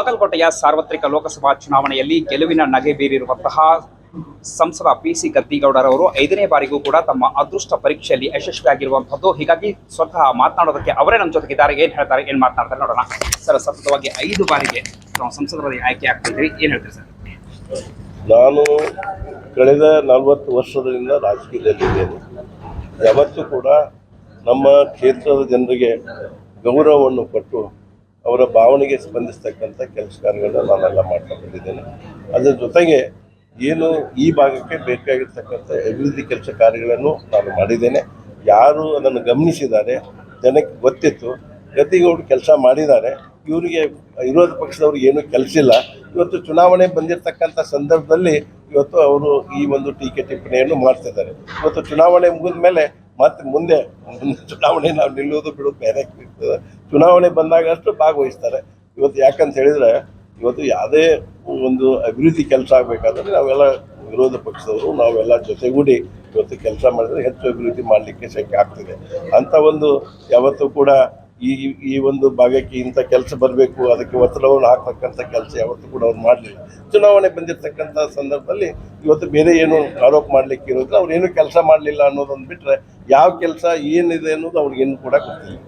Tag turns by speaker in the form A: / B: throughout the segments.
A: ಬಾಗಲಕೋಟೆಯ ಸಾರ್ವತ್ರಿಕ ಲೋಕಸಭಾ ಚುನಾವಣೆಯಲ್ಲಿ ಗೆಲುವಿನ ನಗೆ ಬೀರಿರುವಂತಹ ಸಂಸದ ಪಿ ಸಿ ಗದ್ದಿಗೌಡರವರು ಐದನೇ ಬಾರಿಗೂ ಕೂಡ ತಮ್ಮ ಅದೃಷ್ಟ ಪರೀಕ್ಷೆಯಲ್ಲಿ ಯಶಸ್ವಿಯಾಗಿರುವಂತದ್ದು ಹೀಗಾಗಿ ಸ್ವತಃ ಮಾತನಾಡೋದಕ್ಕೆ ಅವರೇ ನಮ್ಮ ಜೊತೆಗಿದ್ದಾರೆ. ಏನ್ ಹೇಳ್ತಾರೆ, ಏನ್ ಮಾತನಾಡ್ತಾರೆ ನೋಡೋಣ. ಸರ್, ಸತತವಾಗಿ ಐದು ಬಾರಿಗೆ ನಾವು ಸಂಸದರಲ್ಲಿ ಆಯ್ಕೆ ಆಗ್ತಿದ್ರಿ. ಏನ್ ಹೇಳ್ತೀರಿ ಸರ್?
B: ನಾನು ಕಳೆದ ನಲವತ್ತು ವರ್ಷದಿಂದ ರಾಜಕೀಯದಲ್ಲಿದ್ದೇನೆ. ಯಾವತ್ತೂ ಕೂಡ ನಮ್ಮ ಕ್ಷೇತ್ರದ ಜನರಿಗೆ ಗೌರವವನ್ನು ಕೊಟ್ಟು ಅವರ ಭಾವನೆಗೆ ಸ್ಪಂದಿಸ್ತಕ್ಕಂಥ ಕೆಲಸ ಕಾರ್ಯಗಳನ್ನ ನಾನೆಲ್ಲ ಮಾಡ್ತಾ ಬಂದಿದ್ದೇನೆ ಅದರ ಜೊತೆಗೆ ಏನು ಈ ಭಾಗಕ್ಕೆ ಬೇಕಾಗಿರ್ತಕ್ಕಂಥ ಅಭಿವೃದ್ಧಿ ಕೆಲಸ ಕಾರ್ಯಗಳನ್ನು ನಾನು ಮಾಡಿದ್ದೇನೆ. ಯಾರು ಅದನ್ನು ಗಮನಿಸಿದ್ದಾರೆ, ಜನಕ್ಕೆ ಗೊತ್ತಿತ್ತು, ಗದ್ದಿಗೌಡರು ಕೆಲಸ ಮಾಡಿದ್ದಾರೆ. ಇವರಿಗೆ ವಿರೋಧ ಪಕ್ಷದವ್ರಿಗೆ ಏನೂ ಕೆಲಸ ಇಲ್ಲ. ಇವತ್ತು ಚುನಾವಣೆ ಬಂದಿರತಕ್ಕಂಥ ಸಂದರ್ಭದಲ್ಲಿ ಇವತ್ತು ಅವರು ಈ ಒಂದು ಟೀಕೆ ಟಿಪ್ಪಣಿಯನ್ನು ಮಾಡ್ತಿದ್ದಾರೆ. ಇವತ್ತು ಚುನಾವಣೆ ಮುಗಿದ ಮೇಲೆ ಮತ್ತೆ ಮುಂದೆ ಚುನಾವಣೆ ನಾವು ನಿಲ್ಲೋದು ಬಿಡೋದು ಬೇರೆ ಇರ್ತದೆ ಚುನಾವಣೆ ಬಂದಾಗ ಅಷ್ಟು ಭಾಗವಹಿಸ್ತಾರೆ. ಇವತ್ತು ಯಾಕಂತ ಹೇಳಿದ್ರೆ, ಇವತ್ತು ಯಾವುದೇ ಒಂದು ಅಭಿವೃದ್ಧಿ ಕೆಲಸ ಆಗಬೇಕಾದ್ರೆ ನಾವೆಲ್ಲ ವಿರೋಧ ಪಕ್ಷದವರು, ನಾವೆಲ್ಲ ಜೊತೆಗೂಡಿ ಇವತ್ತು ಕೆಲಸ ಮಾಡಿದ್ರೆ ಹೆಚ್ಚು ಅಭಿವೃದ್ಧಿ ಮಾಡಲಿಕ್ಕೆ ಶಕ್ಯ ಆಗ್ತಿದೆ. ಅಂಥ ಒಂದು ಯಾವತ್ತೂ ಕೂಡ ಈ ಈ ಒಂದು ಭಾಗಕ್ಕೆ ಇಂಥ ಕೆಲಸ ಬರಬೇಕು, ಅದಕ್ಕೆ ಒತ್ತಡವನ್ನು ಹಾಕ್ತಕ್ಕಂಥ ಕೆಲಸ ಯಾವತ್ತೂ ಕೂಡ ಅವ್ರು ಮಾಡಲಿಲ್ಲ. ಚುನಾವಣೆ ಬಂದಿರತಕ್ಕಂಥ ಸಂದರ್ಭದಲ್ಲಿ ಇವತ್ತು ಬೇರೆ ಏನು ಆರೋಪ ಮಾಡಲಿಕ್ಕೆ ಇರೋದ್ರೆ ಅವ್ರು ಏನು ಕೆಲಸ ಮಾಡಲಿಲ್ಲ ಅನ್ನೋದೊಂದು ಬಿಟ್ಟರೆ ಯಾವ ಕೆಲಸ ಏನಿದೆ ಅನ್ನೋದು ಅವ್ರಿಗೇನು ಕೂಡ ಗೊತ್ತಿಲ್ಲ.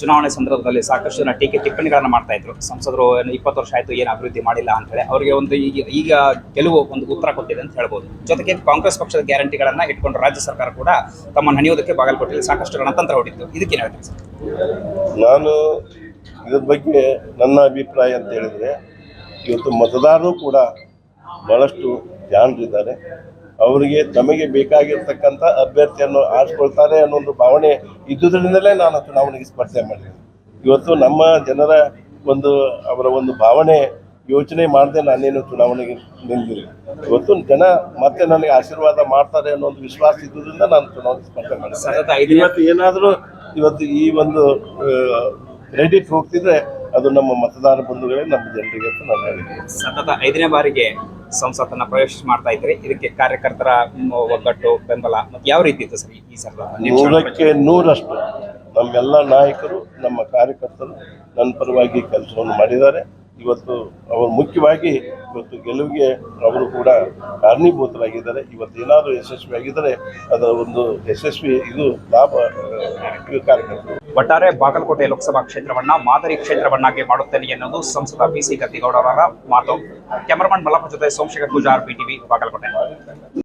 A: ಚುನಾವಣೆ ಸಂದರ್ಭದಲ್ಲಿ ಸಾಕಷ್ಟು ಜನ ಟೀಕೆ ಟಿಪ್ಪಣಿಗಳನ್ನು ಮಾಡ್ತಾ ಇದ್ರು. ಸಂಸದರು ಇಪ್ಪತ್ತು ವರ್ಷ ಆಯ್ತು ಏನು ಅಭಿವೃದ್ಧಿ ಮಾಡಿಲ್ಲ ಅಂತ ಹೇಳಿ ಅವರಿಗೆ ಒಂದು ಈಗ ಈಗ ಗೆಲುವು ಒಂದು ಉತ್ತರ ಕೊಟ್ಟಿದೆ ಅಂತ ಹೇಳ್ಬೋದು. ಜೊತೆಗೆ ಕಾಂಗ್ರೆಸ್ ಪಕ್ಷದ ಗ್ಯಾರಂಟಿಗಳನ್ನು ಇಟ್ಕೊಂಡು ರಾಜ್ಯ ಸರ್ಕಾರ ಕೂಡ ತಮ್ಮ ಹಣಿಯೋದಕ್ಕೆ ಬಾಗಲಕೋಟೆಯಲ್ಲಿ ಸಾಕಷ್ಟು ಗಣತಂತ್ರ ಹೊಡಿತು ಇದಕ್ಕೇನು ಹೇಳ್ತೀನಿ
B: ನಾನು ಇದ್ರ ಬಗ್ಗೆ ನನ್ನ ಅಭಿಪ್ರಾಯ ಅಂತ ಹೇಳಿದರೆ, ಇವತ್ತು ಮತದಾರರು ಕೂಡ ಭಾಳಷ್ಟು ಜಾಣರಿದ್ದಾರೆ ಅವರಿಗೆ ತಮಗೆ ಬೇಕಾಗಿರ್ತಕ್ಕಂಥ ಅಭ್ಯರ್ಥಿಯನ್ನು ಆರಿಸ್ಕೊಳ್ತಾರೆ ಅನ್ನೋ ಒಂದು ಭಾವನೆ ಇದ್ದುದರಿಂದಲೇ ನಾನು ಚುನಾವಣೆಗೆ ಸ್ಪರ್ಧೆ ಮಾಡಿದ್ದೀನಿ. ಇವತ್ತು ನಮ್ಮ ಜನರ ಒಂದು ಅವರ ಒಂದು ಭಾವನೆ ಯೋಚನೆ ಮಾಡದೆ ನಾನೇನು ಚುನಾವಣೆಗೆ ನಿಂತಿಲ್ಲ ಇವತ್ತು ಜನ ಮತ್ತೆ ನನಗೆ ಆಶೀರ್ವಾದ ಮಾಡ್ತಾರೆ ಅನ್ನೋ ಒಂದು ವಿಶ್ವಾಸ ಇದ್ದುದರಿಂದ ನಾನು ಚುನಾವಣೆ ಸ್ಪರ್ಧೆ
A: ಮಾಡಿದೆ
B: ಇವತ್ತು ಏನಾದರೂ ಇವತ್ತು ಈ ಒಂದು ಕ್ರೆಡಿಟ್ ಹೋಗ್ತಿದ್ರೆ ಅದು ನಮ್ಮ ಮತದಾರ ಬಂಧುಗಳೇ ನಮ್ಮ ಜನರಿಗೆ ಅಂತ ನಾನು ಹೇಳಿದ್ದೀನಿ
A: ಸತತ ಐದನೇ ಬಾರಿಗೆ ಸಂಸತ್ತನ್ನ ಪ್ರವೇಶ ಮಾಡ್ತಾ ಇದ್ರಿ. ಇದಕ್ಕೆ ಕಾರ್ಯಕರ್ತರ ಒಗ್ಗಟ್ಟು ಬೆಂಬಲ ಮತ್ತೆ ಯಾವ ರೀತಿ ಇತ್ತು ಸರ್ ಈ- ಸಲ
B: ನೂರಕ್ಕೆ ನೂರಷ್ಟು. ನಮ್ಮೆಲ್ಲ ನಾಯಕರು ನಮ್ಮ ಕಾರ್ಯಕರ್ತರು ನನ್ನ ಪರವಾಗಿ ಕೆಲಸವನ್ನು ಮಾಡಿದ್ದಾರೆ. ಇವತ್ತು ಅವರು ಮುಖ್ಯವಾಗಿ ಇವತ್ತು ಗೆಲುವಿಗೆ ಅವರು ಕೂಡ ಕಾರಣೀಭೂತರಾಗಿದ್ದಾರೆ. ಇವತ್ತು ಏನಾದರೂ ಯಶಸ್ವಿಯಾಗಿದ್ದರೆ ಅದರ ಒಂದು ಯಶಸ್ವಿ ಇದು ಲಾಭ ಕಾರ್ಯಕರ್ತರು.
A: ಒಟ್ಟಾರೆ ಬಾಗಲಕೋಟೆ ಲೋಕಸಭಾ ಕ್ಷೇತ್ರವನ್ನ ಮಾದರಿ ಕ್ಷೇತ್ರವನ್ನಾಗಿ ಮಾಡುತ್ತೇನೆ ಎನ್ನುವುದು ಸಂಸದ ಬಿಸಿ ಗದ್ದಿಗೌಡರವರ ಮಾತು. ಕ್ಯಾಮರಾಮನ್ ಮಲ್ಲಪ್ಪ ಜೊತೆ ಸೋಮಶೇಖರ್ ಪೂಜಾರ್, ಬಿಟಿವಿ, ಬಾಗಲಕೋಟೆ.